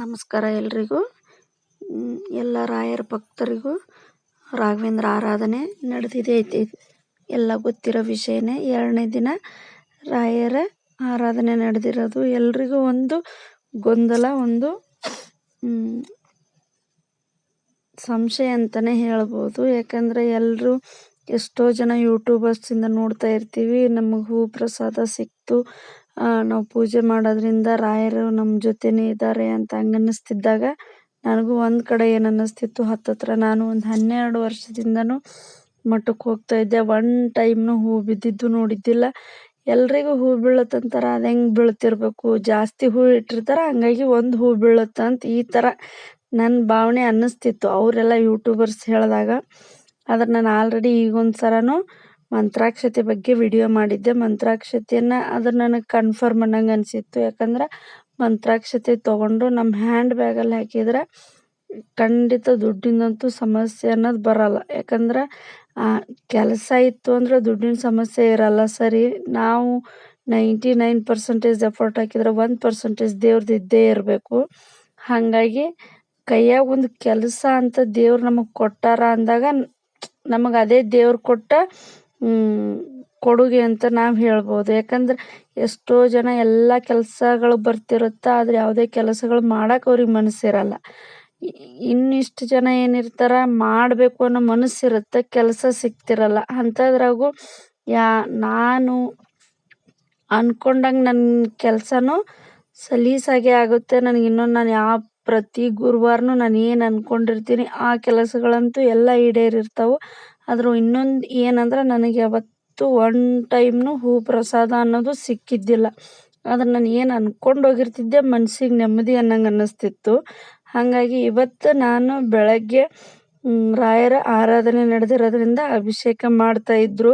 ನಮಸ್ಕಾರ ಎಲ್ರಿಗೂ. ಎಲ್ಲ ರಾಯರ ಭಕ್ತರಿಗೂ ರಾಘವೇಂದ್ರ ಆರಾಧನೆ ನಡೆದಿದೆ ಐತಿ. ಎಲ್ಲ ಗೊತ್ತಿರೋ ವಿಷಯನೇ ಎರಡನೇ ದಿನ ರಾಯರ ಆರಾಧನೆ ನಡೆದಿರೋದು. ಎಲ್ರಿಗೂ ಒಂದು ಗೊಂದಲ, ಒಂದು ಸಂಶಯ ಅಂತಲೇ ಹೇಳ್ಬೋದು. ಯಾಕಂದರೆ ಎಲ್ಲರೂ ಎಷ್ಟೋ ಜನ ಯೂಟ್ಯೂಬರ್ಸಿಂದ ನೋಡ್ತಾ ಇರ್ತೀವಿ. ನಮಗೆ ಹೂ ಪ್ರಸಾದ ಸಿಕ್ತು. ನಾವು ಪೂಜೆ ಮಾಡೋದ್ರಿಂದ ರಾಯರು ನಮ್ಮ ಜೊತೆನೇ ಇದ್ದಾರೆ ಅಂತ ಹಂಗೆ ಅನ್ನಿಸ್ತಿದ್ದಾಗ ನನಗೂ ಒಂದು ಕಡೆ ಏನು ಅನ್ನಿಸ್ತಿತ್ತು ಹತ್ತತ್ರ ನಾನು ಒಂದು ಹನ್ನೆರಡು ವರ್ಷದಿಂದನೂ ಮಠಕ್ಕೆ ಹೋಗ್ತಾ ಇದ್ದೆ. ಒನ್ ಟೈಮ್ನು ಹೂ ಬಿದ್ದಿದ್ದು ನೋಡಿದ್ದಿಲ್ಲ. ಎಲ್ರಿಗೂ ಹೂ ಬೀಳತ್ತಂತಾರ ಅದು ಹೆಂಗೆ ಬೀಳ್ತಿರ್ಬೇಕು? ಜಾಸ್ತಿ ಹೂ ಇಟ್ಟಿರ್ತಾರೆ, ಹಂಗಾಗಿ ಒಂದು ಹೂ ಬೀಳುತ್ತಂತ ಈ ಥರ ನನ್ನ ಭಾವನೆ ಅನ್ನಿಸ್ತಿತ್ತು. ಅವರೆಲ್ಲ ಯೂಟ್ಯೂಬರ್ಸ್ ಹೇಳಿದಾಗ, ಆದ್ರೆ ನಾನು ಆಲ್ರೆಡಿ ಈಗೊಂದು ಸರನೂ ಮಂತ್ರಾಕ್ಷತೆ ಬಗ್ಗೆ ವಿಡಿಯೋ ಮಾಡಿದ್ದೆ. ಮಂತ್ರಾಕ್ಷತೆಯನ್ನು ಅದು ನನಗೆ ಕನ್ಫರ್ಮ್ ಅನ್ನಂಗೆ ಅನಿಸಿತ್ತು. ಯಾಕಂದ್ರೆ ಮಂತ್ರಾಕ್ಷತೆ ತೊಗೊಂಡು ನಮ್ಮ ಹ್ಯಾಂಡ್ ಬ್ಯಾಗಲ್ಲಿ ಹಾಕಿದ್ರೆ ಖಂಡಿತ ದುಡ್ಡಿನಂತೂ ಸಮಸ್ಯೆ ಅನ್ನೋದು ಬರಲ್ಲ. ಯಾಕಂದ್ರೆ ಕೆಲಸ ಇತ್ತು ಅಂದ್ರೆ ದುಡ್ಡಿನ ಸಮಸ್ಯೆ ಇರಲ್ಲ. ಸರಿ, ನಾವು ನೈಂಟಿ ನೈನ್ ಪರ್ಸೆಂಟೇಜ್ ಎಫರ್ಟ್ ಹಾಕಿದ್ರೆ ಒಂದು ಪರ್ಸೆಂಟೇಜ್ ದೇವ್ರದ್ದು ಇದ್ದೇ ಇರಬೇಕು. ಹಾಗಾಗಿ ಕೈಯಾಗ ಒಂದು ಕೆಲಸ ಅಂತ ದೇವ್ರು ನಮಗೆ ಕೊಟ್ಟಾರ ಅಂದಾಗ ನಮಗೆ ಅದೇ ದೇವ್ರು ಕೊಟ್ಟ ಕೊಡುಗೆ ಅಂತ ನಾವು ಹೇಳ್ಬೋದು. ಯಾಕಂದ್ರೆ ಎಷ್ಟೋ ಜನ ಎಲ್ಲ ಕೆಲಸಗಳು ಬರ್ತಿರುತ್ತೆ, ಆದರೆ ಯಾವುದೇ ಕೆಲಸಗಳು ಮಾಡಕ್ಕೆ ಅವ್ರಿಗೆ ಮನಸ್ಸಿರಲ್ಲ. ಇನ್ನಿಷ್ಟು ಜನ ಏನಿರ್ತಾರ ಮಾಡಬೇಕು ಅನ್ನೋ ಮನಸ್ಸಿರುತ್ತೆ, ಕೆಲಸ ಸಿಗ್ತಿರಲ್ಲ. ಅಂಥದ್ರಾಗೂ ಯಾ, ನಾನು ಅಂದ್ಕೊಂಡಂಗೆ ನನ್ನ ಕೆಲಸನೂ ಸಲೀಸಾಗೆ ಆಗುತ್ತೆ. ನನಗೆ ಇನ್ನೊಂದು ನಾನು ಯಾವ ಪ್ರತಿ ಗುರುವಾರನೂ ನಾನು ಏನು ಅಂದ್ಕೊಂಡಿರ್ತೀನಿ ಆ ಕೆಲಸಗಳಂತೂ ಎಲ್ಲ ಈಡೇರಿರ್ತಾವೆ. ಆದರೂ ಇನ್ನೊಂದು ಏನಂದ್ರೆ ನನಗೆ ಯಾವತ್ತೂ ಒನ್ ಟೈಮ್ನು ಹೂ ಪ್ರಸಾದ ಅನ್ನೋದು ಸಿಕ್ಕಿದ್ದಿಲ್ಲ. ಆದ್ರೆ ನಾನು ಏನು ಅಂದ್ಕೊಂಡು ಹೋಗಿರ್ತಿದ್ದೆ ಮನ್ಸಿಗೆ ನೆಮ್ಮದಿ ಅನ್ನಂಗೆ ಅನ್ನಿಸ್ತಿತ್ತು. ಹಾಗಾಗಿ ಇವತ್ತು ನಾನು ಬೆಳಗ್ಗೆ ರಾಯರ ಆರಾಧನೆ ನಡೆದಿರೋದ್ರಿಂದ ಅಭಿಷೇಕ ಮಾಡ್ತಾ ಮಾಡ್ತಾಯಿದ್ರು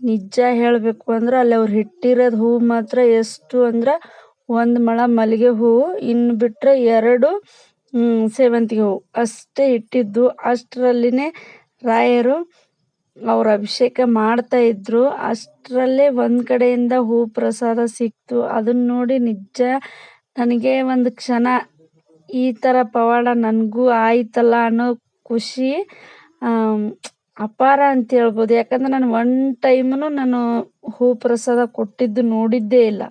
ನಿಜ ಹೇಳಬೇಕು ಅಂದ್ರೆ ಅಲ್ಲಿ ಅವ್ರು ಇಟ್ಟಿರೋದು ಹೂವು ಮಾತ್ರ ಎಷ್ಟು ಅಂದ್ರೆ ಒಂದು ಮೊಳ ಮಲ್ಲಿಗೆ ಹೂವು ಇನ್ನು ಬಿಟ್ಟರೆ ಎರಡು ಸೇವಂತಿಗೆ ಹೂವು ಅಷ್ಟೇ ಇಟ್ಟಿದ್ದು ಅಷ್ಟರಲ್ಲಿನೇ ರಾಯರು ಅವ್ರು ಅಭಿಷೇಕ ಮಾಡ್ತಾ ಇದ್ರು. ಅಷ್ಟರಲ್ಲೇ ಒಂದು ಕಡೆಯಿಂದ ಹೂ ಪ್ರಸಾದ ಸಿಕ್ತು. ಅದನ್ನ ನೋಡಿ ನಿಜ ನನಗೆ ಒಂದು ಕ್ಷಣ ಈ ಥರ ಪವಾಡ ನನಗೂ ಆಯ್ತಲ್ಲ ಅನ್ನೋ ಖುಷಿ ಅಪಾರ ಅಂತ ಹೇಳ್ಬೋದು. ಯಾಕಂದ್ರೆ ನಾನು ಒನ್ ಟೈಮ್ನು ನಾನು ಹೂ ಪ್ರಸಾದ ಕೊಟ್ಟಿದ್ದು ನೋಡಿದ್ದೇ ಇಲ್ಲ.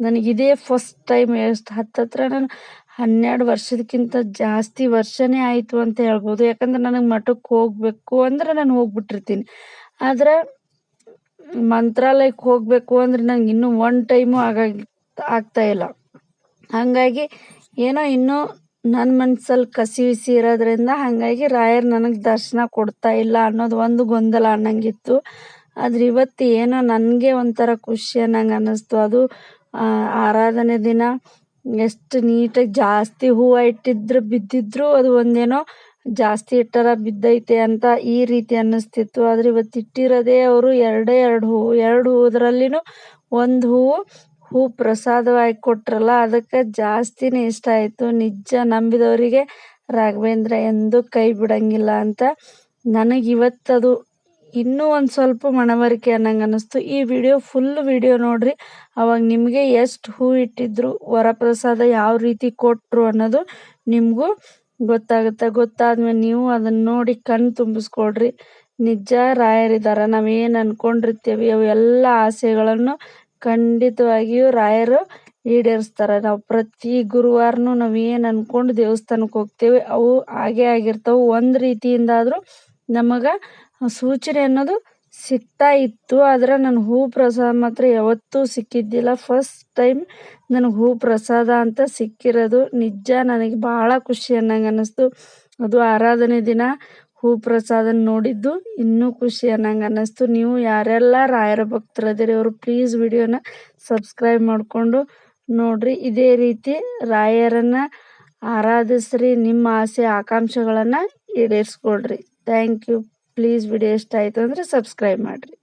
ನನಗಿದೇ ಫಸ್ಟ್ ಟೈಮ್ ಎಷ್ಟು ಹತ್ತತ್ರ ನಾನು ಹನ್ನೆರಡು ವರ್ಷದಕ್ಕಿಂತ ಜಾಸ್ತಿ ವರ್ಷನೇ ಆಯಿತು ಅಂತ ಹೇಳ್ಬೋದು. ಯಾಕಂದ್ರೆ ನನಗೆ ಮಠಕ್ಕೆ ಹೋಗಬೇಕು ಅಂದ್ರೆ ನಾನು ಹೋಗ್ಬಿಟ್ಟಿರ್ತೀನಿ. ಆದ್ರೆ ಮಂತ್ರಾಲಯಕ್ಕೆ ಹೋಗಬೇಕು ಅಂದ್ರೆ ನಂಗೆ ಇನ್ನೂ ಒನ್ ಟೈಮು ಆಗಾಗಿ, ಆಗ್ತಾ ಇಲ್ಲ. ಹಾಗಾಗಿ ಏನೋ ಇನ್ನೂ ನನ್ನ ಮನ್ಸಲ್ಲಿ ಕಸಿ ವಿಸಿ ಇರೋದ್ರಿಂದ ಹಾಗಾಗಿ ರಾಯರು ನನಗೆ ದರ್ಶನ ಕೊಡ್ತಾ ಇಲ್ಲ ಅನ್ನೋದು ಒಂದು ಗೊಂದಲ ಅನ್ನಂಗಿತ್ತು. ಆದ್ರೆ ಇವತ್ತು ಏನೋ ನನಗೆ ಒಂಥರ ಖುಷಿ ಅನ್ನಂಗೆ ಅನ್ನಿಸ್ತು. ಅದು ಆರಾಧನೆ ದಿನ. ಎಷ್ಟು ನೀಟಾಗಿ ಜಾಸ್ತಿ ಹೂವು ಇಟ್ಟಿದ್ರು ಬಿದ್ದಿದ್ರು ಅದು ಒಂದೇನೋ ಜಾಸ್ತಿ ಇಟ್ಟಾರ ಬಿದ್ದೈತೆ ಅಂತ ಈ ರೀತಿ ಅನ್ನಿಸ್ತಿತ್ತು. ಆದ್ರೆ ಇವತ್ತು ಇಟ್ಟಿರೋದೇ ಅವರು ಎರಡೇ ಎರಡು ಹೂವು ಎರಡು ಹೂವುದ್ರಲ್ಲಿನೂ ಒಂದು ಹೂವು ಹೂ ಪ್ರಸಾದವಾಗಿ ಕೊಟ್ರಲ್ಲ, ಅದಕ್ಕೆ ಜಾಸ್ತಿನೇ ಇಷ್ಟ ಆಯಿತು. ನಿಜ ನಂಬಿದವರಿಗೆ ರಾಘವೇಂದ್ರ ಎಂದೂ ಕೈ ಬಿಡಂಗಿಲ್ಲ ಅಂತ ನನಗೆ ಇವತ್ತದು ಇನ್ನೂ ಒಂದು ಸ್ವಲ್ಪ ಮನವರಿಕೆ ಅನ್ನಂಗೆ ಅನ್ನಿಸ್ತು. ಈ ವಿಡಿಯೋ ಫುಲ್ ವಿಡಿಯೋ ನೋಡ್ರಿ. ಅವಾಗ ನಿಮಗೆ ಎಷ್ಟು ಹೂ ಇಟ್ಟಿದ್ರು, ವರಪ್ರಸಾದ ಯಾವ ರೀತಿ ಕೊಟ್ಟರು ಅನ್ನೋದು ನಿಮಗೂ ಗೊತ್ತಾಗುತ್ತೆ. ಗೊತ್ತಾದ್ಮೇಲೆ ನೀವು ಅದನ್ನು ನೋಡಿ ಕಣ್ಣು ತುಂಬಿಸ್ಕೊಳ್ರಿ. ನಿಜ ರಾಯರಿದ್ದಾರೆ ನಾವೇನು ಅಂದ್ಕೊಂಡಿರ್ತೀವಿ ಅವು ಎಲ್ಲ ಆಸೆಗಳನ್ನು ಖಂಡಿತವಾಗಿಯೂ ರಾಯರು ಈಡೇರಿಸ್ತಾರೆ. ನಾವು ಪ್ರತಿ ಗುರುವಾರನೂ ನಾವು ಏನು ಅಂದ್ಕೊಂಡು ದೇವಸ್ಥಾನಕ್ಕೆ ಹೋಗ್ತೇವೆ, ಅವು ಹಾಗೇ ಆಗಿರ್ತವೆ. ಒಂದು ರೀತಿಯಿಂದಾದರೂ ನಮಗೆ ಸೂಚನೆ ಅನ್ನೋದು ಸಿಗ್ತಾ ಇತ್ತು, ಆದ್ರೆ ನಾನು ಹೂ ಪ್ರಸಾದ ಮಾತ್ರ ಯಾವತ್ತೂ ಸಿಕ್ಕಿದ್ದಿಲ್ಲ. ಫಸ್ಟ್ ಟೈಮ್ ನನಗೆ ಹೂ ಪ್ರಸಾದ ಅಂತ ಸಿಕ್ಕಿರೋದು ನಿಜ, ನನಗೆ ಭಾಳ ಖುಷಿ ಅನ್ನಂಗೆ ಅನ್ನಿಸ್ತು. ಅದು ಆರಾಧನೆ ದಿನ ಹೂ ಪ್ರಸಾದ ನೋಡಿದ್ದು ಇನ್ನೂ ಖುಷಿ ಅನ್ನಂಗೆ ಅನ್ನಿಸ್ತು. ನೀವು ಯಾರೆಲ್ಲ ರಾಯರ ಭಕ್ತರದಿರಿ ಅವರು ಪ್ಲೀಸ್ ವಿಡಿಯೋನ ಸಬ್ಸ್ಕ್ರೈಬ್ ಮಾಡಿಕೊಂಡು ನೋಡ್ರಿ. ಇದೇ ರೀತಿ ರಾಯರನ್ನು ಆರಾಧಿಸ್ರಿ. ನಿಮ್ಮ ಆಸೆ, ಆಕಾಂಕ್ಷೆಗಳನ್ನು ಈಡೇರಿಸ್ಕೊಳ್ರಿ. ಥ್ಯಾಂಕ್ ಯು ಪ್ಲೀಸ್ ವಿಡಿಯೋ ಇಷ್ಟ ಆಯಿತು ಅಂದರೆ ಸಬ್ಸ್ಕ್ರೈಬ್ ಮಾಡಿರಿ.